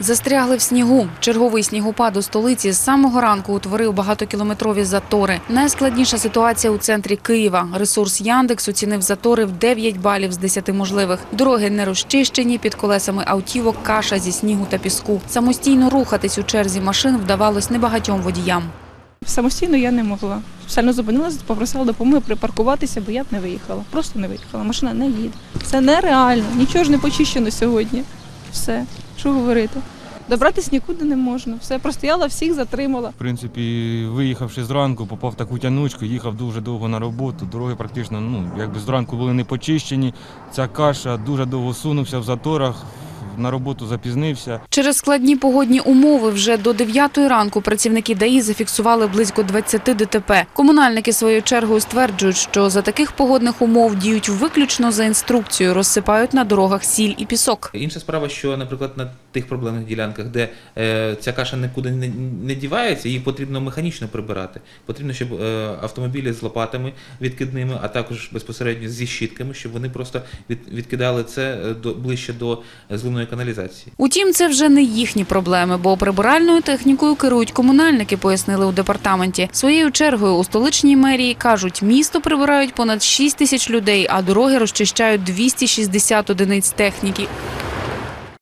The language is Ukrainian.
Застрягли в снігу. Черговий снігопад у столиці з самого ранку утворив багатокілометрові затори. Найскладніша ситуація у центрі Києва. Ресурс Яндекс оцінив затори в 9 балів з 10 можливих. Дороги не розчищені, під колесами автівок каша зі снігу та піску. Самостійно рухатись у черзі машин вдавалось небагатьом водіям. Самостійно я не могла. Спеціально зупинилася, попросила допомоги припаркуватися, бо я б не виїхала. Просто не виїхала. Машина не їде. Це нереально. Нічого ж не почищено сьогодні. Все. Що говорити? Добратись нікуди не можна. Все, простояла, всіх затримала. В принципі, виїхавши зранку, попав таку тянучку, їхав дуже довго на роботу. Дороги практично, ну, якби зранку були не почищені. Ця каша дуже довго сунувся в заторах, на роботу запізнився. Через складні погодні умови вже до 9 ранку працівники ДАІ зафіксували близько 20 ДТП. Комунальники своєю чергою стверджують, що за таких погодних умов діють виключно за інструкцією, розсипають на дорогах сіль і пісок. Інша справа, що, наприклад, на тих проблемних ділянках, де е, ця каша нікуди не, не дівається, її потрібно механічно прибирати. Потрібно, щоб е, автомобілі з лопатами відкидними, а також безпосередньо зі щітками, щоб вони просто від, відкидали це е, до ближче до е, зливної каналізації. Утім, це вже не їхні проблеми, бо прибиральною технікою керують комунальники, пояснили у департаменті. Своєю чергою у столичній мерії кажуть, місто прибирають понад 6 тисяч людей, а дороги розчищають 260 одиниць техніки.